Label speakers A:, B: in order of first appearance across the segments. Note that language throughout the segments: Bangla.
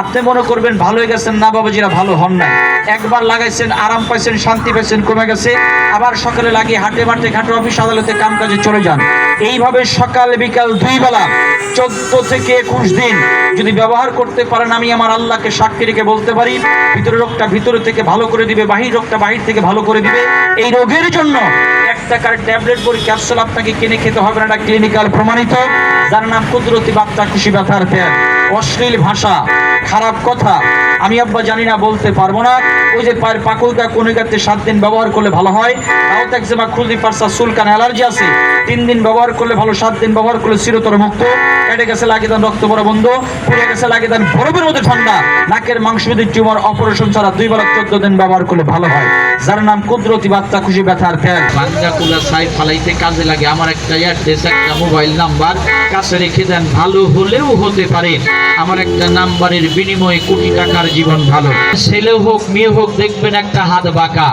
A: আপনি মনে করবেন ভালো হয়ে গেছেন, না বাবাজিরা ভালো হন না একবার লাগাইছেন, আরাম পাইছেন, শান্তি পাইছেন, কমে গেছে। আবার সকালে লাগিয়ে হাটে মাঠে ঘাটে অফিস আদালতে কাম কাজে চলে যান। এইভাবে সকাল বিকাল দুই বেলা, চোদ্দ থেকে একুশ দিন যদি ব্যবহার করতে পারেন, আমি আমার আল্লাহকে সাক্ষী রেখে বলতে পারি ভিতরে রোগটা ভিতরে থেকে ভালো করে দিবে, বাহির রোগটা বাহির থেকে ভালো করে দিবে। এই রোগের জন্য এক টাকার ট্যাবলেট করে ক্যাপসুল আপনাকে কিনে খেতে হবে না ক্লিনিক্যাল প্রমাণিত। যার নাম কুদরতি বার্তা খুশি ব্যথার তেল অশ্লীল ভাষা। খারাপ কথা। আমি আব্বা জানি না, বলতে পারব না। ওই যে পায়ের পাকুলকা কনিকাতে সাত দিন ব্যবহার করলে ভালো হয়? তাও একজেমা খুলদি ফার্সা সুলকান অ্যালার্জি আছে। তিন দিন ব্যবহার করলে ভালো, সাত দিন ব্যবহার করলে চিরতর মুক্ত। কেটে গেছে লাগিয়ে দেন রক্ত বড় বন্ধ পুড়ে গেছে লাগিয়ে দেন বরফের মধ্যে ঠান্ডা। নাকের মাংসবেদী টিউমার অপারেশন ছাড়া দুই বেলা চোদ্দ দিন ব্যবহার করলে ভালো হয়। যার নাম কুদরতি বাচ্চা খুশি, ব্যথার তেল
B: বাঙ্গা কুলা সাই ফালাইতে কাজে লাগে। আমার একটা এয়ারটেস একটা মোবাইল নাম্বার। কাছে রেখে দেন, ভালো হলেও হতে পারে। আমার একটা নাম্বারের বিনিময়ে কোটি টাকার জীবন ভালো। ছেলে হোক, মেয়ে হোক, দেখবেন একটা হাত বাঁকা।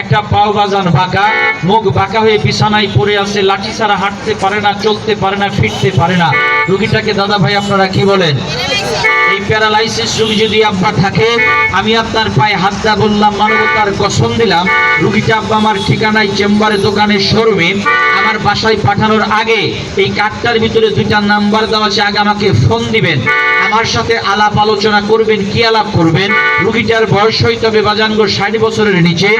B: একটা পাও বাজান বাঁকা। মুখ বাঁকা হয়ে বিছানায় পড়ে আছে, লাঠি ছাড়া হাঁটতে পারে না, চলতে পারে না, ফিরতে পারে না। রুগীটাকে, দাদা ভাই, আপনারা কি বলেন? প্যারালাইসিস রোগী যদি আব্বা থাকে, আমি আপনার পায়ে হাত দা বললাম, মানবতার কসম দিলাম, রুগীটা আব্বা আমার ঠিকানায় চেম্বারে দোকানে শোরুমে, আমার বাসায় পাঠানোর আগে এই কার্ডটার ভিতরে দুইটা নাম্বার দেওয়া আছে, আগে আমাকে ফোন দিবেন। আমার সাথে আলাপ আলোচনা করবেন, কি আলাপ করবেন? রুগীটার বয়স হইতে হবে বাজানগো ষাট বছরের নিচে,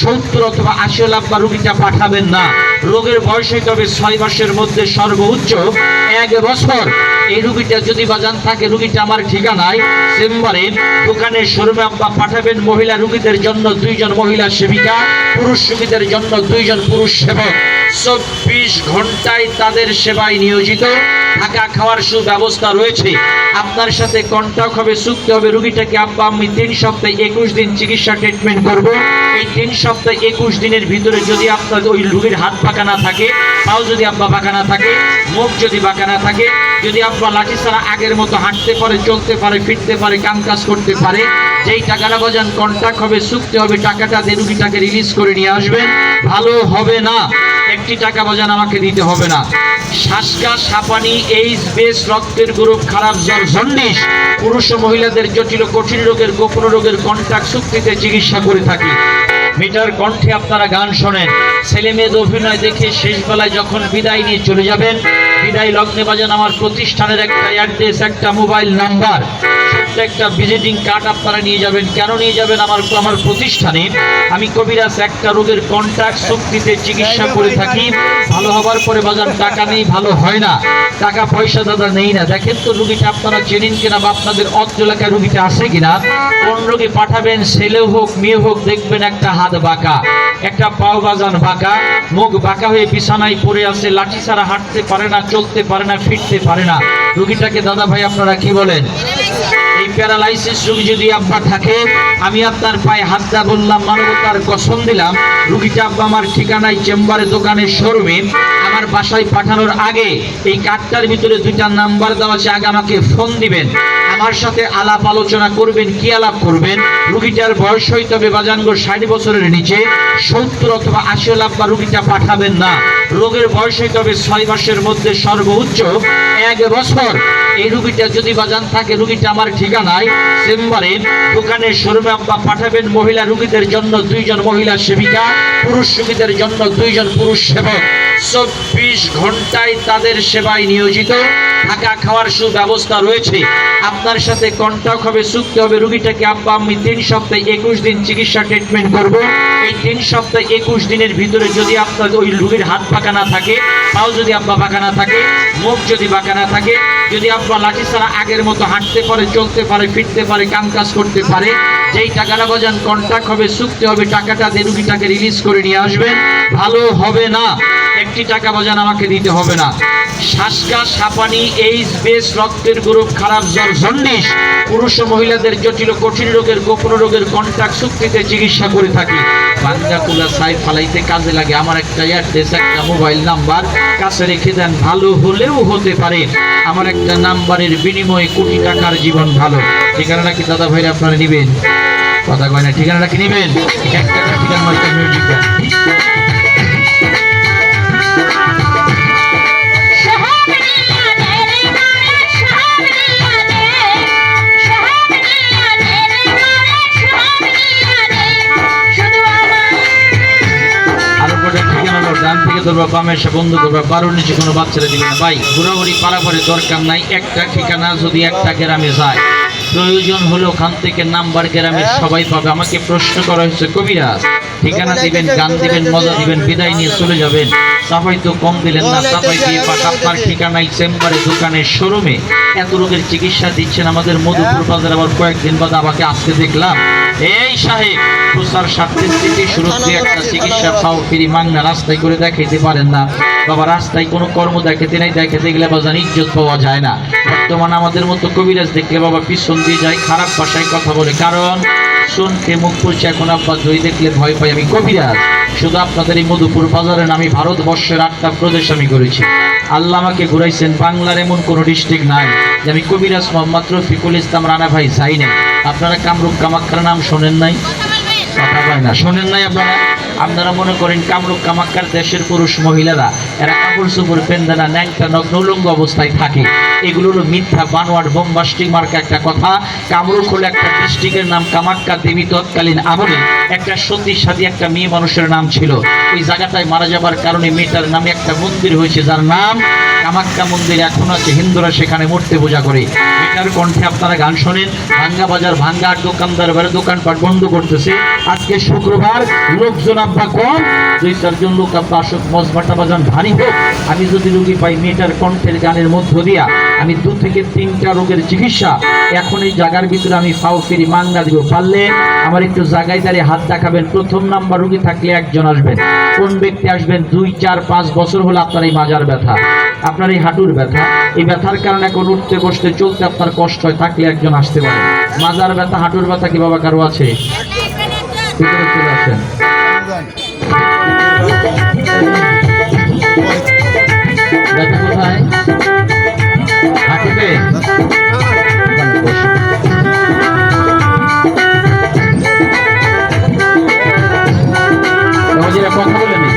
B: সত্তর অথবা আশি লাখ বা রুগীটা পাঠাবেন না। রোগের বয়স হইতে হবে ছয় মাসের মধ্যে সর্বোচ্চ এক বছর। এই রুগীটা যদি বাজান থাকে, রুগীটা আমার ঠিকানায় চেম্বারে দোকানের শোরুমে আব্বা পাঠাবেন মহিলা রুগীদের জন্য দুইজন মহিলা সেবিকা, পুরুষ রুগীদের জন্য দুইজন পুরুষ সেবক। চব্বিশ ঘন্টায় তাদের সেবায় নিয়োজিত। থাকা খাওয়ার সুব্যবস্থা রয়েছে। আপনার সাথে কন্ট্যাক্ট হবে, চুক্তি হবে রুগীটাকে, আব্বা, আমি তিন সপ্তাহে একুশ দিন চিকিৎসা ট্রিটমেন্ট করব। এই তিন সপ্তাহে একুশ দিনের ভিতরে যদি আপনার ওই রুগীর হাত পাকা না থাকে, পাও যদি আব্বা বাঁকা না থাকে, মুখ যদি বাঁকা না থাকে, যদি আব্বা লাঠি ছাড়া আগের মতো হাঁটতে পারে, চলতে পারে ফিরতে পারে, কাম কাজ করতে পারে, যেই টাকাটা বাজান কন্ট্যাক্ট হবে চুক্তি হবে, টাকাটা দিয়ে রুগীটাকে রিলিজ করে নিয়ে আসবেন ভালো হবে না, একটি টাকা বাজান আমাকে দিতে হবে না। শ্বাসকা সাপানি এইচ বেস রক্তের গ্রুপ, খারাপ জ্বর জন্ডিস পুরুষ ও মহিলাদের জটিল, কঠিন রোগের, গোপন রোগের কন্ট্রাক্ট চুক্তিতে চিকিৎসা করে থাকি। মিটার কণ্ঠে আপনারা গান শোনেন। ছেলে মেয়েদের অভিনয় দেখে শেষ বেলায় যখন বিদায় নিয়ে চলে যাবেন, বিদায় লগ্নে বাজান আমার প্রতিষ্ঠানের একটা অ্যাড্রেস একটা মোবাইল নাম্বার একটা ভিজিটিং কার্ড আপনারা নিয়ে যাবেন। কেন নিয়ে যাবেন? আমার আমার প্রতিষ্ঠানে আমি কবিরাজ একটা রোগের কন্ট্রাক্ট চুক্তিতে চিকিৎসা করে থাকি। ভালো হবার পরে বাজার টাকা নেই ভালো হয় না। টাকা পয়সা দাদা নেই না। দেখেন তো রুগীটা আপনারা চেনেন কিনা বা আপনাদের অত্র এলাকায় রুগীটা আসে কিনা? কোন রোগী পাঠাবেন ছেলে হোক মেয়ে হোক দেখবেন একটা হাত বাঁকা। একটা পাও বাজান বাঁকা। মুখ বাঁকা হয়ে বিছানায় পড়ে আছে লাঠি ছাড়া হাঁটতে পারে না চলতে পারে না ফিরতে পারে না। রুগীটাকে দাদা ভাই আপনারা কি বলেন? এই প্যারালাইসিস রোগী যদি আব্বা থাকে, আমি আপনার পায়ে হাত দা বললাম মানবতার কসম দিলাম। রুগীটা আব্বা আমার ঠিকানায় চেম্বারে, দোকানে শোরুমে, আমার বাসায় পাঠানোর আগে এই কার্ডটার ভিতরে দুইটা নাম্বার দেওয়া আছে, আগে আমাকে ফোন দিবেন। আমার সাথে আলাপ আলোচনা করবেন, কি আলাপ করবেন? রুগীটার বয়স হইতে হবে বাজানগো ষাট বছরের নিচে, সত্তর অথবা আশি লাখ বা রুগীটা পাঠাবেন না। রোগের বয়স হইতে হবে ছয় মাসের মধ্যে সর্বোচ্চ এক বছর। এই রুগীটা যদি বাজান থাকে, রুগীটা আমার ঠিকানায় চেম্বারে দোকানের শোরুমে আব্বা পাঠাবেন মহিলা রুগীদের জন্য দুইজন মহিলা সেবিকা, পুরুষ রুগীদের জন্য দুইজন পুরুষ সেবক। চব্বিশ ঘন্টায় তাদের সেবায় নিয়োজিত। থাকা খাওয়ার সুব্যবস্থা রয়েছে। আপনার সাথে কন্ট্যাক্ট হবে, চুক্তি হবে। রুগীটাকে আব্বা, আমি তিন সপ্তাহে একুশ দিন চিকিৎসা ট্রিটমেন্ট করব। এই তিন সপ্তাহে একুশ দিনের ভিতরে যদি আপনার ওই রুগীর হাত পাকা না থাকে, পাও যদি আব্বা বাঁকা না থাকে, মুখ যদি বাঁকা না থাকে, যদি আব্বা লাঠি ছাড়া আগের মতো হাঁটতে পারে, চলতে পারে, ফিরতে পারে কাম কাজ করতে পারে, যেই টাকাটা বাজান কন্ট্যাক্ট হবে চুক্তি হবে, টাকাটা দিয়ে রুগীটাকে রিলিজ করে নিয়ে আসবেন ভালো হবে না, একটি টাকা বাজান আমাকে দিতে হবে না। শ্বাসকাশ হাঁপানি এইচ বেস রক্তের গ্রুপ, খারাপ জ্বর, জন্ডিস, পুরুষ ও মহিলাদের জটিল কঠিন রোগের, গোপন রোগের কন্ট্যাক্ট চুক্তিতে চিকিৎসা করে থাকি। বাঙ্গা কুলা সাই ফালাইতে কাজে লাগে, আমার একটা অ্যাড্রেস একটা মোবাইল নাম্বার কাছে রেখে দেন, ভালো হলেও হতে পারে। আমার একটা নাম্বারের বিনিময়ে কোটি টাকার জীবন ভালো বছর ঠিকানাটা কি দাদা ভাইরা আপনারা নেবেন? কথা কয় না, ঠিকানাটা কি নেবেন? নিচে বাচ্চারা দিবে না। ভাই, ঘোরাঘুরি পারাপারি দরকার নাই, একটা ঠিকানা যদি একটা গ্রামে যায়। প্রয়োজন হলো ওখান থেকে নাম্বার গ্রামের সবাই পাবে। আমাকে প্রশ্ন করা হয়েছে কবিরাজ ঠিকানা দিবেন গান দিবেন মজা দিবেন বিদায় নিয়ে চলে যাবেন। সাফাই তো কম দিলেন না সাফাই দিয়ে পাক আপনার ঠিকানায় চেম্বারে দোকানে শোরুমে এত রোগের চিকিৎসা দিচ্ছেন আমাদের মধুপুর বাজার আবার কয়েকদিন বাদ আমাকে আসতে দেখলাম। এই সাহেব প্রসার স্বার্থের থেকে সুরক্ষিত একটা চিকিৎসা পাও ফিরি মাংনা রাস্তায় করে দেখাইতে পারেন না। বাবা রাস্তায় কোনো কর্ম দেখাতে নাই দেখাতে গেলে বাজান ইজ্জত পাওয়া যায় না। বর্তমানে আমাদের মতো কবিরাজ দেখলে বাবা পিছন দিয়ে যায় খারাপ ভাষায় কথা বলে। কারণ শুনতে মুখ করছে এখন? আব্বা দই দেখলে ভয় পাই আমি। কবিরাজ, শুধু আপনাদের এই মধুপুর বাজারের আমি ভারতবর্ষের আটটা প্রদেশ আমি করেছি আল্লাহ আমাকে ঘুরাইছেন, বাংলার এমন কোনো ডিস্ট্রিক্ট নাই যে আমি কবিরাজ মোহাম্মদ রফিকুল ইসলাম রানা ভাই চাই নাই। আপনারা কামরূপ কামাক্ষার নাম শোনেন নাই? কথা না, শোনেন নাই আপনারা? আপনারা মনে করেন কামরূপ কামাক্কার দেশের পুরুষ মহিলারা এরা কাপড় চোপড় পেন্দে না, ন্যাংটা নগ্ন উলঙ্গ অবস্থায় থাকে। এগুলো হলো মিথ্যা, বানোয়াট বোমবাস্টিক মার্কা একটা কথা। কামরূপ হলো একটা ডিস্ট্রিক্টের নাম কামাক্কা দেবী তৎকালীন আমলে। একটা সতী সাথী একটা মেয়ে মানুষের নাম ছিল। ওই জায়গাটায় মারা যাবার কারণে মেয়েটার নামে একটা মন্দির হয়েছে, যার নাম কামাক্কা মন্দির এখন আছে। হিন্দুরা সেখানে মূর্তি পূজা করে। মেয়েটার কণ্ঠে আপনারা গান শোনেন। ভাঙ্গা বাজার, ভাঙ্গা দোকানদার বারে দোকানপাট বন্ধ করতেছে। আজকে শুক্রবার লোকজন আব্বা কম দুই চারজন লোক আব্বা আসুক মজমাটা বাজান ভারী হোক আমি যদি রুগী পাই, মেয়েটার কণ্ঠের গানের মধ্য দিয়া আমি দু থেকে তিনটা রোগের চিকিৎসা এখন এই জায়গার ভিতরে আমি ফাও ফিরি মাঙ্গা দিব। পারলে আমার একটু জায়গায় দাঁড়িয়ে হাত দেখাবেন। প্রথম নাম্বার রোগী থাকলে একজন আসবেন। কোন ব্যক্তি আসবেন? দুই, চার, পাঁচ বছর হলো আপনার এই মাজার ব্যথা। আপনার এই হাঁটুর ব্যথা। এই ব্যথার কারণে এখন উঠতে, বসতে, চলতে আপনার কষ্ট হয়, থাকলে একজন আসতে পারে। মাজার ব্যথা, হাঁটুর ব্যথা কি বাবা কারও আছে? চলে আসেন। বাবাজিরা কথা বলে নি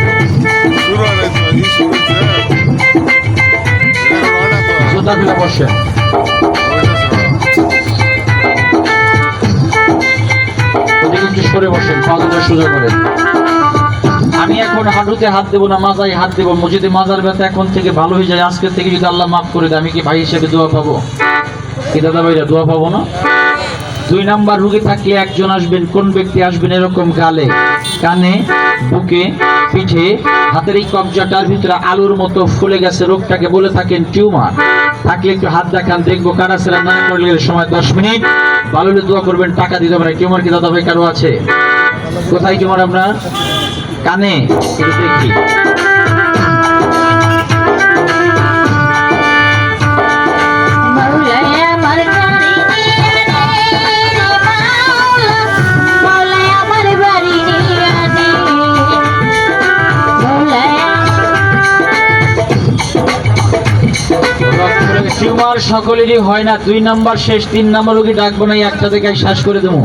B: জুতা খুলে বসে। সরে বসেন পা দুটো সোজা করেন আমি এখন হাঁটুতে হাত দেবো না মাজায় হাত দেবো যদি মাজার ব্যথা এখন থেকে ভালো হয়ে যায় আজকের থেকে যদি আল্লাহ মাফ করে দেয়, আমি কি ভাই হিসেবে দোয়া পাবো? কি দাদা ভাইরা, দোয়া পাবো না? দুই নাম্বার, রুগী থাকলে একজন আসবেন, কোন ব্যক্তি আসবেন এরকম গালে? কানে, বুকে, পিঠে, হাতের এই কবজাটার ভিতরে আলুর মতো ফুলে গেছে, রোগটাকে বলে থাকেন টিউমার। থাকলে একটু হাত দেখান, দেখব কারা সেরা না করলে সময় দশ মিনিট। ভালো দোয়া করবেন, টাকা দিতে পারে টিউমার কি দাদা ভাই কারও আছে? কোথায় টিউমার আপনার? কানে
C: টিউমার সকলেরই হয় না দুই নাম্বার শেষ তিন নাম্বার রোগী ডাকবো না একটা থেকে শ্বাস করে দেবো।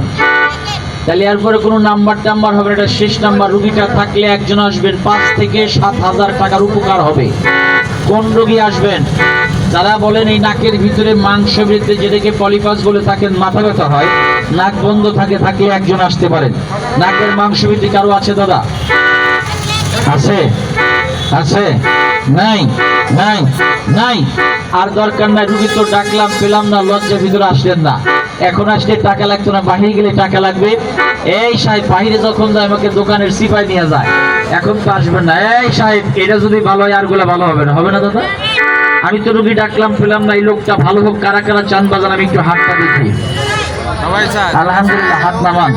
C: তাহলে এরপরে কোনো নাম্বার টাম্বার হবে এটা শেষ নাম্বার। রুগীটা থাকলে একজন আসবেন পাঁচ থেকে সাত হাজার টাকার উপকার হবে। কোন রোগী আসবেন? যারা বলেন এই নাকের ভিতরে মাংস বৃদ্ধি যেটাকে পলিপাস বলে থাকেন, মাথা ব্যথা হয়, নাক বন্ধ থাকে, থাকলে একজন আসতে পারেন। নাকের মাংস বৃদ্ধি কারও আছে, দাদা? আছে? আছে? নাই? নাই? নাই? আর দরকার নাই, রুগী তো ডাকলাম, পেলাম না লজ্জা ভিতরে আসলেন না। এখন আসলে টাকা লাগতো না, বাহিরে গেলে টাকা লাগবে। এই সাহেব, বাহিরে যখন যায়, আমাকে দোকানের সিপাই নিয়ে যায়। এখন তো আসবেন না। এই সাহেব, এটা যদি ভালো হয়, আরগুলা ভালো হবে না। হবে না দাদা? আমি তো রুগী ডাকলাম, পেলাম না, এই লোকটা ভালো হোক, কারা কারা চান বাজার আমি একটু হাতটা দেখি। আলহামদুলিল্লাহ, হাত নামান।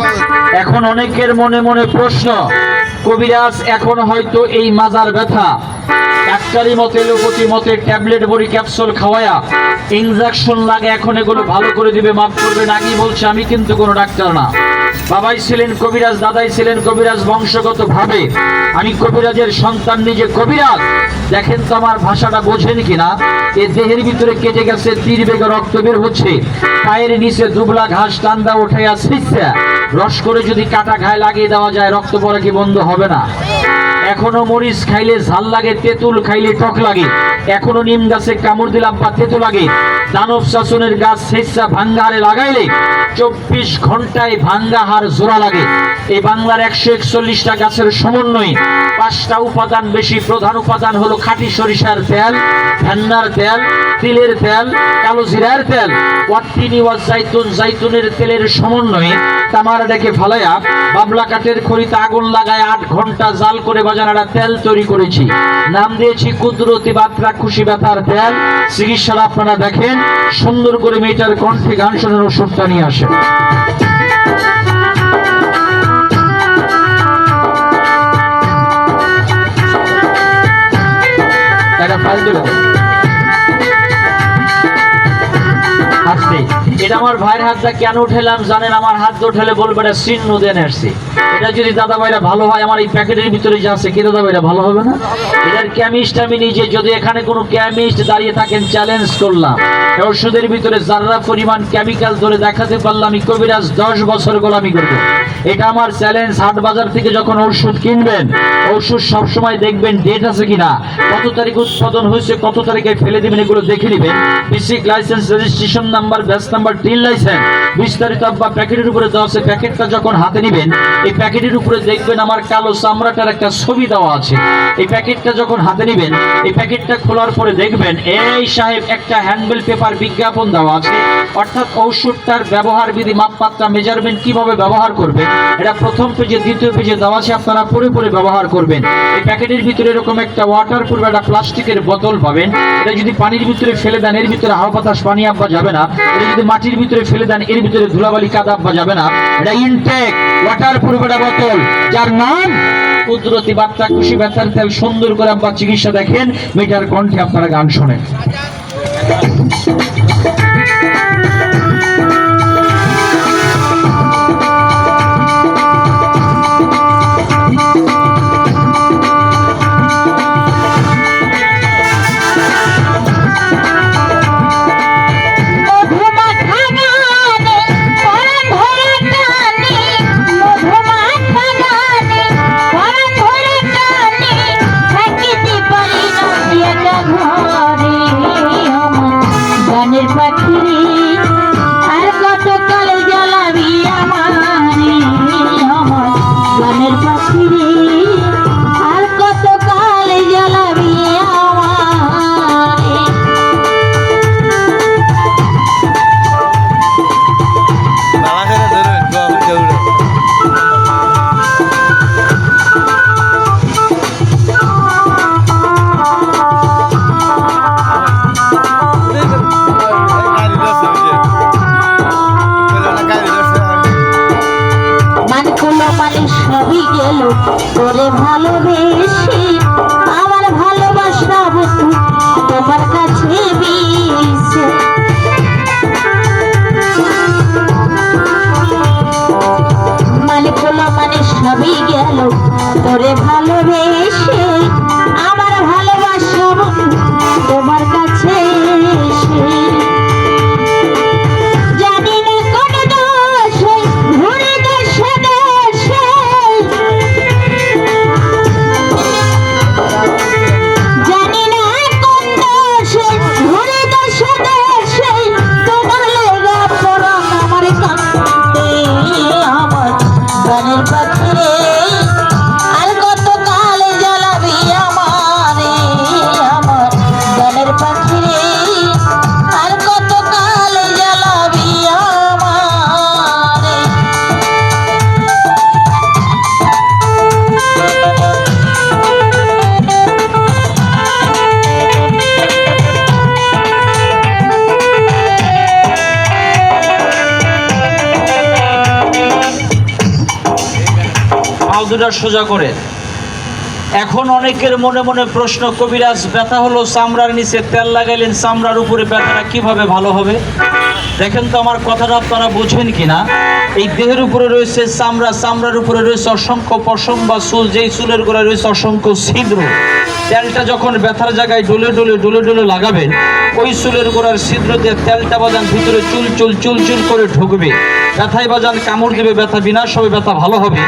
C: এখন অনেকের মনে মনে প্রশ্ন, কবিরাজ এখন হয়তো এই মাজার ব্যথা। ডাক্তারি মতে, লোকতি মতে, ট্যাবলেট বড়ি, ক্যাপসুল খাওয়ায়া, ইনজেকশন লাগে এখন এগুলো ভালো করে দিবে, মাফ করবেন আগেই বলছে, আমি কিন্তু কোনো ডাক্তার না। বাবাই ছিলেন কবিরাজ, দাদাই ছিলেন কবিরাজ বংশগত ভাবে আমি কবিরাজের সন্তান, নিজে কবিরাজ। দেখেন তো আমার ভাষাটা বোঝেন কিনা? এ দেহের ভিতরে কেটে গেছে, তীর বেগে রক্ত বের হচ্ছে। পায়ের নিচে দুবলা ঘাস টান্দা উঠাইয়া শিখছে রস করে যদি কাটা ঘায়ে লাগিয়ে দেওয়া যায়, রক্ত পরে কি বন্ধ হবে না?
B: এখনও মরিচ খাইলে ঝাল লাগে, তেঁতুল খাইলে টক লাগে। এখনও নিম গাছে কামড় দিলাম বা তেঁতু লাগে। দানব শাসনের গাছ স্বেচ্ছা ভাঙ্গা হারে লাগাইলে চব্বিশ ঘন্টায় ভাঙ্গা হার জোড়া লাগে। এই বাংলার একশো একচল্লিশটা গাছের সমন্বয়ে পাঁচটা উপাদান বেশি। প্রধান উপাদান হলো খাঁটি সরিষার তেল, ভেন্নার তেল, তিলের তেল, কালো জিরার তেল। ওয়াত্তিনি ওয়া জাইতুন, জাইতুনের তেলের সমন্বয়ে তামার ডেকে ফালাইয়া বাবলা কাঠের খড়িতে আগুন লাগায় আট ঘণ্টা জাল করে বাজানারা তেল তৈরি করেছি। নাম দিয়েছি কুদরতি বাত্রা খুশি ব্যথার তেল। চিকিৎসাটা আপনারা দেখেন, সুন্দর করে মেয়েটার কণ্ঠে গান শোনার ওষুধটা নিয়ে আসেন। তুলে দেন। এটা আমার ভাইয়ের হাতটা কেন উঠেলাম জানেন? আমার হাত উঠেলে বলবে এটা দেন এটা যদি দাদা ভাইরা ভালো হয়, আমার এই প্যাকেটের ভিতরে যা আছে দাদা ভাইরা ভালো হবে না? এটার কেমিস্ট আমি নিজে, যদি এখানে কোনো কেমিস্ট দাঁড়িয়ে থাকেন চ্যালেঞ্জ করলাম। ওষুধের ভিতরে যারা পরিমাণ কেমিক্যাল ধরে দেখাতে পারলাম আমি কবিরাজ দশ বছর গোলামি করব। এটা আমার চ্যালেঞ্জ হাট বাজার থেকে যখন ওষুধ কিনবেন, ওষুধ সবসময় দেখবেন ডেট আছে কিনা, কত তারিখ উৎপাদন হয়েছে, কত তারিখে ফেলে দিবেন, এগুলো দেখে নেবেন। Basic license registration number batch number TIN license বিস্তারিত বা প্যাকেটের উপরে দেওয়া আছে। প্যাকেটটা যখন হাতে নেবেন, এই প্যাকেটের উপরে দেখবেন আমার কালো চামড়াটার একটা ছবি দেওয়া আছে। এই প্যাকেটটা যখন হাতে নেবেন, এই প্যাকেটটা খোলার পরে দেখবেন, এই সাহেব একটা হ্যান্ডবিল পেপার বিজ্ঞাপন দেওয়া আছে। অর্থাৎ ঔষধটার ব্যবহার বিধি, মাপমাত্রা মেজারমেন্ট কীভাবে ব্যবহার করবে, এটা প্রথম পেজে দ্বিতীয় পেজে দেওয়া আছে, আপনারা পরে পরে ব্যবহার করবেন। এই প্যাকেটের ভিতরে এরকম একটা ওয়াটার প্রুফ একটা প্লাস্টিকের বোতল পাবেন। এটা যদি পানির ভিতরে ফেলে দেন, এর ভিতরে হাওয়া বাতাস, পানি আব্বা যাবে না। এটা যদি মাটির ভিতরে ফেলে দেন, এর ভিতরে ধুলাবালি, কাদা যাবে না। এটা ইনটেক ওয়াটার প্রুফ একটা বোতল যার নাম কুদরতি বাচ্চা খুশি ব্যথার তেল, সুন্দর করে আব্বা চিকিৎসা দেখেন মেটার কণ্ঠে আপনারা গান শোনেন।
D: সবই গেল তোরে ভালোবেসে
E: দুটা সোজা করে। এখন অনেকের মনে মনে প্রশ্ন, কবিরাজ, ব্যথা হলো চামড়ার নিচে, তেল লাগাইলেন চামড়ার উপরে, ব্যথাটা কীভাবে ভালো হবে? দেখেন তো আমার কথাটা আপনারা বুঝবেন কিনা। এই দেহের উপরে রয়েছে চামড়া, চামড়ার উপরে রয়েছে অসংখ্য পশম বা চুল, যেই চুলের গোড়ায় রয়েছে অসংখ্য ছিদ্র।
B: তেলটা যখন ব্যথার জায়গায় ডুলে ডুলে ডুলে ডুলে লাগাবেন, ওই চুলের গোড়ার ছিদ্র দিয়ে তেলটা বাজান ভিতরে চুল চুল চুল চুল করে ঢুকবে। ব্যথায় বাজান কামড় দেবে ব্যথা, বিনাশ হবে, ব্যথা ভালো হবে।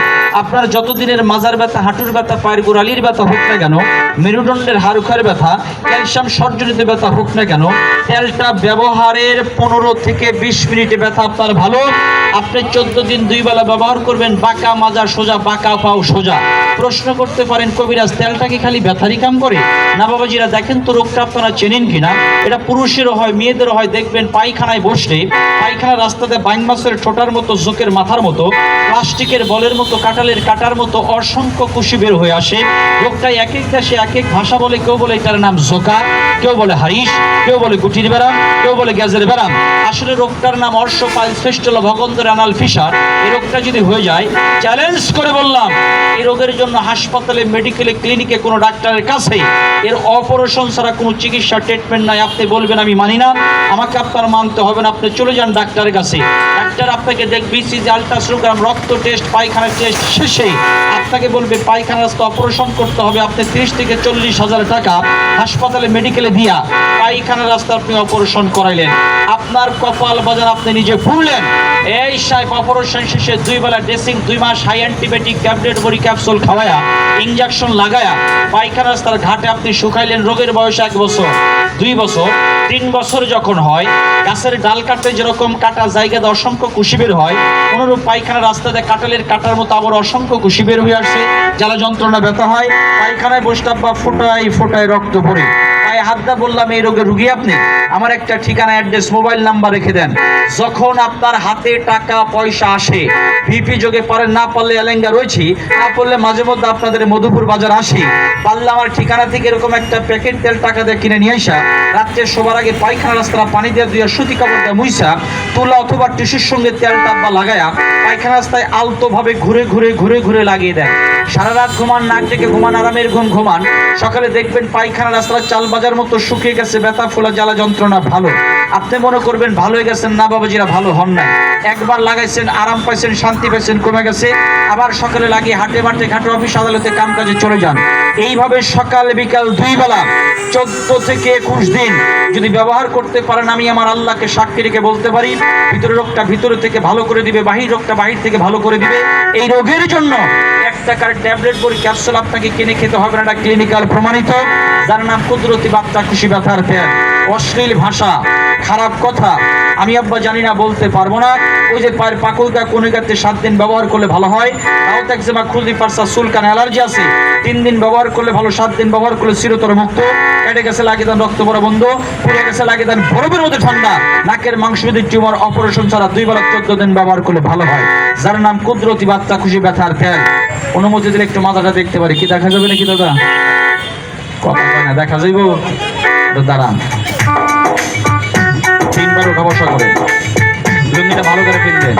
B: আপনার যতদিনের মাজার ব্যথা, হাঁটুর ব্যথা, পায়ের গোড়ালির ব্যথা হোক না কেন, মেরুদণ্ডের হাড়ুখার ব্যথা, ক্যালসিয়াম সর্জনিত ব্যথা হোক না কেন, তেলটা ব্যবহারের পনেরো থেকে বিশ মিনিটে ব্যথা আপনার ভালো। আপনি চোদ্দ দিন দুই বেলা ব্যবহার করবেন, বাঁকা মাজার সোজা, বাঁকা পাও সোজা। প্রশ্ন করতে পারেন, কবিরাজ, তেলটা কি খালি ব্যথারই কাম করে? না বাবাজিরা, দেখেন তো রোগটা আপনারা চেনেন কিনা। এটা পুরুষেরও হয়, মেয়েদেরও হয়। দেখবেন পায়খানায় বসলে পায়খানার রাস্তাতে বাইন মাছের ঠোঁটার মতো জোকের মাথার মতো, প্লাস্টিকের বলের মতো কাটালের কাটার মতো অসংখ্য কুশি বের হয়ে আসে। রোগটা এক এক দেশে এক এক ভাষা বলে, কেউ বলে এটার নাম জোকা কেউ বলে হারিস কেউ বলে গুটির ব্যারাম, কেউ বলে গ্যাসের ব্যারাম। আসলে রোগটার নাম অর্শ পাইল শ্রেষ্ঠল ভগন্দর অ্যানাল ফিসার এই রোগটা যদি হয়ে যায় চ্যালেঞ্জ করে বললাম এই রোগের জন্য হাসপাতালে মেডিকেলে ক্লিনিকে কোনো ডাক্তারের কাছে এর অপারেশন ছাড়া কোনো চিকিৎসা ট্রিটমেন্ট নাই। আপনি বলবেন, আমি মানি না। আমাকে আপনার মানতে হবে না। আপনি চলে যান ডাক্তারের কাছে। ডাক্তার আপনাকে দেখবে সিজি আলট্রাসোনোগ্রাম রক্ত টেস্ট পায়খানার টেস্ট শেষে আপনাকে বলবে পায়খানা রাস্তা অপারেশন করতে হবে আপনি তিরিশ থেকে চল্লিশ হাজার টাকা হাসপাতালে মেডিকেলে দিয়া পায়খানা রাস্তা আপনি অপারেশন করাইলেন। আপনার কপাল বাজার আপনি নিজে ভুললেন। এই সাহেব অপারেশন শেষে দুই বেলা ড্রেসিং দুই মাস হাই অ্যান্টিবায়োটিক ট্যাবলেট বড়ি ক্যাপসুল খাওয়ায়া ইঞ্জেকশন লাগায়া পায়খানা রাস্তার ঘাটে আপনি শুকাইলেন রোগের বয়স এক বছর, দুই বছর, তিন বছর যখন হয়, গাছের ডাল কাটতে যেরকম কাটা জায়গাতে অসংখ্য কুশি বের হয়। অনুরূপ পায়খানা রাস্তাতে কাটালের কাটার মতো আবার অসংখ্য কুশি বের হয়ে আসছে জ্বালা যন্ত্রণা ব্যথা হয়। পায়খানায় বসতাম বা ফোটায় ফোটায় রক্ত পড়ে পায়ে হাত দা বললাম, এই রোগের রুগী আপনি? আমার একটা ঠিকানা, অ্যাড্রেস, মোবাইল নাম্বার রেখে দেন। যখন আপনার হাতে টাকা, পয়সা আসে, ভিপি যোগে পারেন, না পারলে এলেঙ্গা রয়েছি, না পারলে মাঝে মধ্যে আপনাদের মধুপুর বাজার আসি। পারলে আমার ঠিকানা থেকে এরকম একটা প্যাকেট তেল টাকা দিয়ে কিনে নিয়ে আসা। রাত্রে শোবার আগে পায়খানা রাস্তা পানি দিয়ে দুইয়া সুতি কাপড় দিয়ে মুইসা, তুলা অথবা টিস্যুর সঙ্গে তেল ডাব্বা লাগায়া পায়খানা রাস্তায় আলতো ভাবে ঘুরে ঘুরে ঘুরে ঘুরে লাগিয়ে দেন। সারা রাত ঘুমান, নাক ডেকে ঘুমান, আরামের ঘুম ঘুমান। সকালে দেখবেন পায়খানা রাস্তার চাল বাজার মতো শুকিয়ে গেছে, ব্যথা, ফোলা, জ্বালা, যন্ত্রণা ভালো। আপনি মনে করবেন ভালো হয়ে গেছেন, না বাবাজিরা ভালো হন না একবার লাগাইছেন, আরাম পাইছেন, শান্তি পাইছেন, কমে গেছে। আবার সকালে লাগিয়ে হাটে বাটে ঘাটে অফিস আদালতে কাম কাজে চলে যান। এইভাবে সকাল বিকাল দুই বেলা, চোদ্দ থেকে একুশ দিন যদি ব্যবহার করতে পারেন, আমি আমার আল্লাহকে সাক্ষী রেখে বলতে পারি ভিতরের রোগটা ভিতরে থেকে ভালো করে দিবে, বাহির রোগটা বাহির থেকে ভালো করে দিবে। এই রোগের জন্য এক টাকার ট্যাবলেট বড়ি ক্যাপসুল আপনাকে কিনে খেতে হবে না, এটা ক্লিনিক্যাল প্রমাণিত। যার নাম কুদরতি বাচ্চা, খুশি ব্যথার তেল অশ্লীল ভাষা খারাপ কথা। আমি আব্বা জানি না, বলতে পারব না। ওই যে পায়ের পাকুলকা কনিকাতে সাত দিন ব্যবহার করলে ভালো হয়? তাও একজেমা খুলদি পারসা সুলকান অ্যালার্জি আছে। তিন দিন ব্যবহার করলে ভালো, সাত দিন ব্যবহার করলে চিরতর মুক্ত। কেটে গেছে, লাগিয়ে দেন রক্ত বড় বন্ধ। পুড়ে গেছে, লাগিয়ে দেন বরফের মধ্যে ঠান্ডা। নাকের মাংসবিধির টিউমার, অপারেশন ছাড়া দুই বেলা চোদ্দ দিন ব্যবহার করলে ভালো হয়। যার নাম কুদরতি বাচ্চা খুশি ব্যথার তেল অনুমতি দিলে একটু মাথাটা দেখতে পারি। কি দেখা যাবে নাকি দাদা? কথা না, দেখা যাইব। দাঁড়ান। তিনবার উঠা বসা করে। লুঙ্গিটা ভালো করে কিনবেন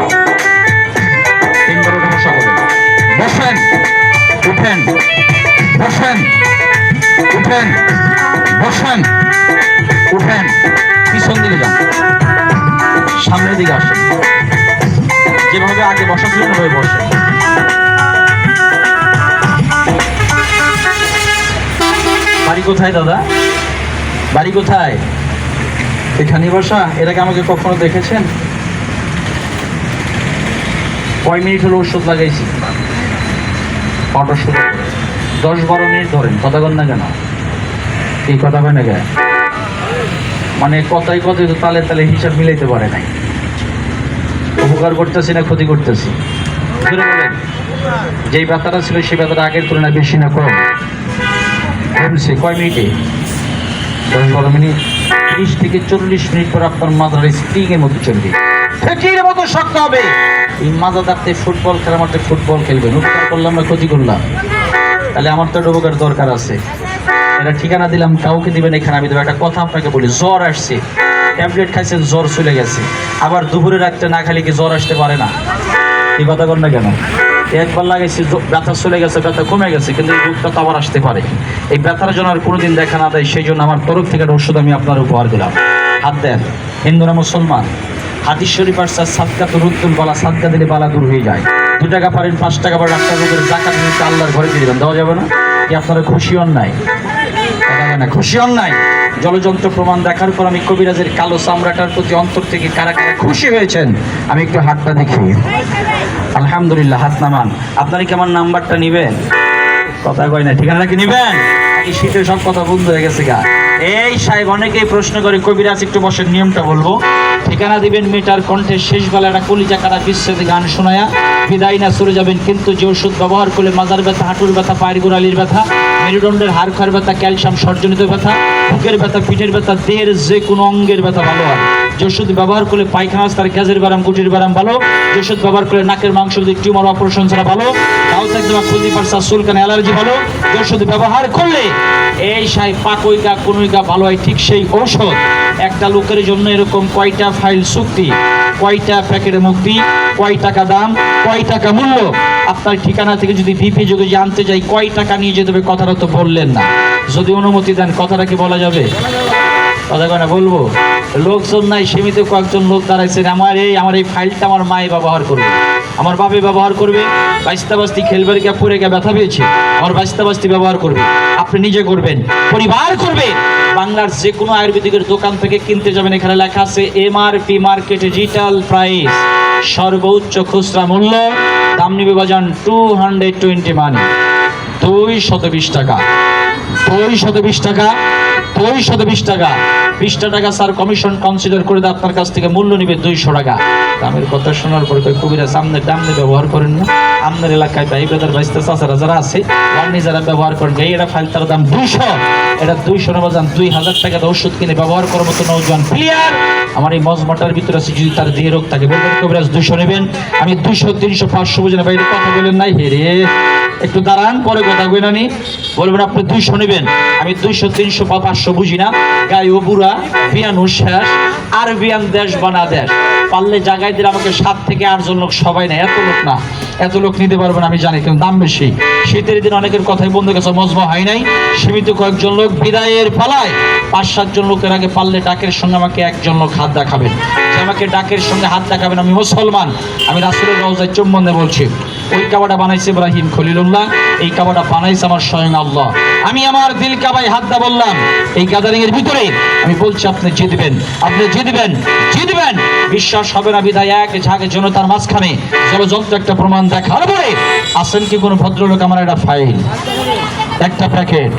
B: তিনবার উঠা বসা করে। বসেন, উঠেন বসেন উঠেন বসেন, উঠেন। পিছন দিকে যান। সামনের দিকে আসেন। যেভাবে আগে বসা ছিল ওভাবে বসেন। বাড়ি কোথায় দাদা? বাড়ি কোথায়? এখানে বসা এর আগে আমাকে কখনো দেখেছেন? কয় মিনিট হলো ওষুধ লাগাইছি? অটো দশ বারো মিনিট ধরেন, কথা কন না কেন? এই কথা হয় না কেন? মানে কথাই কথাই তো তালে তালে হিসাব মিলাইতে পারে নাই। উপকার করতেছি না ক্ষতি করতেছি? যেই ব্যথাটা ছিল সেই ব্যথাটা আগের তুলনায় বেশি না কম। কমছে কয় মিনিটে? দশ বারো মিনিট? তিরিশ থেকে চল্লিশ মিনিট পর আপনার মাথার স্প্রিং এর মতো চলবে ফেটির মতো শক্ত হবে। এই মাজা দাঁড়তে ফুটবল খেলার মাঠে ফুটবল খেলবেন। উপকার করলাম না ক্ষতি করলাম? তাহলে আমার তো উপকার দরকার আছে। এটা ঠিকানা দিলাম কাউকে দিবেন এখানে আমি দেবো একটা কথা আপনাকে বলি জ্বর আসছে। ট্যাবলেট খাইছেন জ্বর চলে গেছে। আবার দুপুরে রাখতে না খালি কি জ্বর আসতে পারে না? এই কথা কর না কেন? একবার লাগাইছি ব্যথা চলে গেছে, ব্যথা কমে গেছে, কিন্তু এই রোগটা তো আবার আসতে পারে। এই ব্যথার জন্য আর কোনোদিন দেখা না দেয়, সেই জন্য আমার তরফ থেকে একটা ওষুধ আমি আপনার উপহার দিলাম। হাত দেন, হিন্দু না মুসলমান? হাদিস শরীফ সাদকা তো রুদ্দুল বালা, সাদকা দিলে বালা দূর হয়ে যায়। দু টাকা পারেন, পাঁচ টাকা বা ডাক্তার রোগের জাকাত নিতে আল্লাহর ঘরে দিয়ে দিলাম দেওয়া যাবে না? কি আপনারা খুশি হন নাই? না, খুশি হন নাই? জলযন্ত্র প্রমাণ দেখার পর আমি কবিরাজের কালো চামড়াটার প্রতি অন্তর থেকে কারা কারা খুশি হয়েছেন, আমি একটু হাতটা দেখি। আলহামদুলিল্লাহ হাত নামান আপনারা কি আমার নাম্বারটা নিবেন? কথা কয় না, ঠিকানা কি নিবেন? এই শীতে সব কথা বন্ধ হয়ে গেছে গা। এই সাহেব, অনেকেই প্রশ্ন করে, কবিরাজ, একটু বসের নিয়মটা বলব। ঠিকানা দিবেন মেটার কণ্ঠে শেষ বেলা একটা কলিজা কাটা বিচ্ছেদ গান শোনায়া, বিদায় না চলে যাবেন, কিন্তু যে ওষুধ ব্যবহার করলে মাজার ব্যথা, হাঁটুর ব্যথা, পায়ের গোড়ালির ব্যথা, মেরুদণ্ডের হাড় খার ব্যথা, ক্যালসিয়াম সর্জনিত ব্যথা, বুকের ব্যথা, পিঠের ব্যথা, দেহের যে কোনো অঙ্গের ব্যথা ভালো হয়। যে ওষুধ ব্যবহার করলে পায়খানা, তার গ্যাসের ব্যারাম গুটির ব্যারাম ভালো। যে ওষুধ ব্যবহার করলে নাকের মাংস যদি টিউমার অপারেশন ছাড়া ভালো। থাকতে বা খুলতি পারসা চুলকানে, অ্যালার্জি ভালো। যে ওষুধ ব্যবহার করলে এই সাই পাকইগা কনুইগা ভালো হয়, ঠিক সেই ঔষধ। একটা লোকের জন্য এরকম কয়টা ফাইল চুক্তি? কয়টা প্যাকেটে মুক্তি? কয় টাকা দাম? কয় টাকা মূল্য? আপনার ঠিকানা থেকে যদি ভিপি যোগে জানতে যাই, কয় টাকা নিয়ে যেতে হবে, কথাটা তো বললেন না। যদি অনুমতি দেন, কথাটা কি বলা যাবে? কথা বলব? লোকজন নাই, সীমিত কয়েকজন লোক দাঁড়াইছেন আমার এই আমার এই ফাইলটা আমার মায়ে ব্যবহার করবে। আমার বাপে ব্যবহার করবে। বাইস্তা বাস্তি খেলবার গিয়ে পরে গিয়ে ব্যথা পেয়েছে। আমার বাইস্তা বাস্তি ব্যবহার করবে। আপনি নিজে করবেন। পরিবার করবে। বাংলার যে কোনো আয়ুর্বেদিকের দোকান থেকে কিনতে যাবেন। এখানে লেখা আছে এমআরপি মার্কেট ডিজিটাল প্রাইস সর্বোচ্চ খুচরা মূল্য। দাম নিবে বাজান টু হান্ড্রেড টোয়েন্টি মানি দুই শত বিশ টাকা। দুই শত বিশ টাকা। শত বিশ টাকা। বিশটা টাকা, স্যার কমিশন কনসিডার করে আপনার কাছ থেকে মূল্য নেবে দুইশো টাকা। দামের কথা শোনার পরে কই, কবিরা সামনে দামনে ব্যবহার করেন না। আপনার এলাকায় ভাই বেদার বাইশটা চাষারা যারা আছে রান্নি যারা ব্যবহার করেন এই এটা ফাইল তার দাম দুইশো। এটা দুইশো নেওয়া যান দুই হাজার টাকা ওষুধ কিনে ব্যবহার করার মতো নৌজন প্লেয়ার আমার এই মজমাটার ভিতরে আছে, যদি তার দেহে রোগ থাকে, বলবেন, কবিরাজ, দুইশো নেবেন। আমি দুইশো, তিনশো, পাঁচশো বুঝে না বাইরে কথা বলেন নাই, হে রে। একটু দাঁড়ান, পরে কথা কই নি বলবেন, আপনি দুইশো নেবেন। আমি দুইশো, তিনশো বা বুঝি না গায়ে, বুড়া, বিয়ান, শেষ আর বিয়ান দেশ বানা দেশ। পারলে জায়গায় দিলে আমাকে সাত থেকে আটজন লোক সবাই না এত লোক না, এত লোক নিতে পারবেন আমি জানি, কিন্তু দাম বেশি। শীতের দিন অনেকের কথাই বন্ধু গেছে, মজমা হয় নাই। সীমিত কয়েকজন লোক বিদায়ের পালায়। পাঁচ, সাতজন লোকের আগে পারলে ডাকের সঙ্গে আমাকে একজন লোক হাত দেখাবেন। আমাকে ডাকের সঙ্গে হাত দেখাবেন, আমি মুসলমান। আমি রাসুলের রওজায় চুম্বনে বলছি ওই কাবাটা বানাইছে ইব্রাহিম খলিলুল্লাহ, এই কাবাটা বানাইছে আমার স্বয়ং আল্লাহ। আমি আমার দিল কাবায় হাত দা বললাম, এই গ্যাদারিং এর ভিতরে আমি বলছি, আপনি জিতবেন আপনি জিতবেন জিতবেন। বিশ্বাস হবে না বিধায় এক ঝাঁকে জনতার মাঝখানে জলযন্ত্র একটা প্রমাণ দেখার পরে আসেন কি কোনো ভদ্রলোক? আমার একটা ফাইল একটা প্যাকেট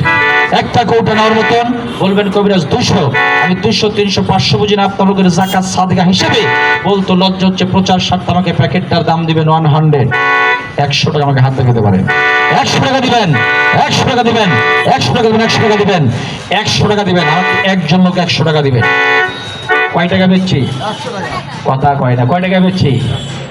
B: একটা কৌটা নেওয়ার মতন। বলবেন, কবিরাজ দুশো আমি দুশো তিনশো, পাঁচশো বুঝি না আপনার লোকের জাকাত সাদগা হিসেবে বলতো, লজ্জা হচ্ছে প্রচার স্বার্থে আমাকে প্যাকেটটার দাম দিবেন ওয়ান হান্ড্রেড একশো টাকা আমাকে হাত দেখাতে পারেন একশো টাকা দিবেন একশো টাকা দিবেন একশো টাকা দিবেন একশো টাকা দিবেন একশো টাকা দিবেন আমাকে একজন লোক একশো টাকা দিবেন কয় টাকা বেচছি? কথা কয় না কয় টাকা বেচছি?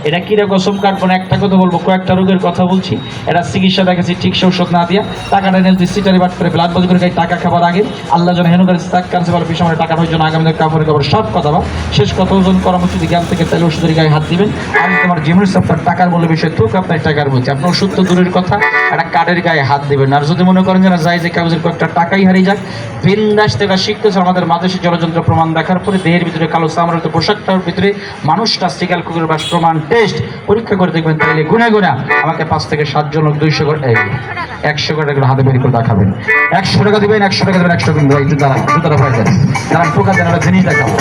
B: এটা কিরা কসম কাটবো একটা কথা বলব, কয়েকটা রোগের কথা বলছি। এটা চিকিৎসা দেখেছি ঠিক সে ওষুধ না দিয়া। টাকাটা নেলতে সিটারি বাট করে ব্লাড বাজ করে টাকা খাবার আগে। আল্লাহ যেন হেনু করে কাছে বলে পিছনে টাকা হয়ে জন্য আগামী কাপড় কাপড় সব কথা বা শেষ কথা, ওজন করামর্শ যদি জ্ঞান থেকে তাহলে ওষুধের গায়ে হাত দিবেন। আমি তোমার জিমুর আপনার টাকার মূল্য বিষয় তো আপনার টাকার বলছি আপনার ওষুধ তো দূরের কথা, একটা কার্ডের গায়ে হাত দিবেন আর যদি মনে করেন যে না যাই যে কাগজের কয়েকটা টাকাই হারিয়ে যাক, বিন্দাস থেকে শিখতেছে আমাদের মাদেশে জলযন্ত্র প্রমাণ দেখার পরে, দেহের ভিতরে কালো চামড়ার পোশাকটার ভিতরে মানুষটা স্টিকাল কুকুর বাস প্রমাণ টেস্ট পরীক্ষা করে দেখবেন তাহলে গুনা গুনা আমাকে পাঁচ থেকে সাতজন লোক দুইশো করে একশো করে টাকা হাতে বের করে দেখাবেন। একশো টাকা দেবেন, একশো টাকা দেবেন, একশো কিন্তু দাঁড়ান দাঁড়ান টোকা দেন একটা জিনিস দেখাবো।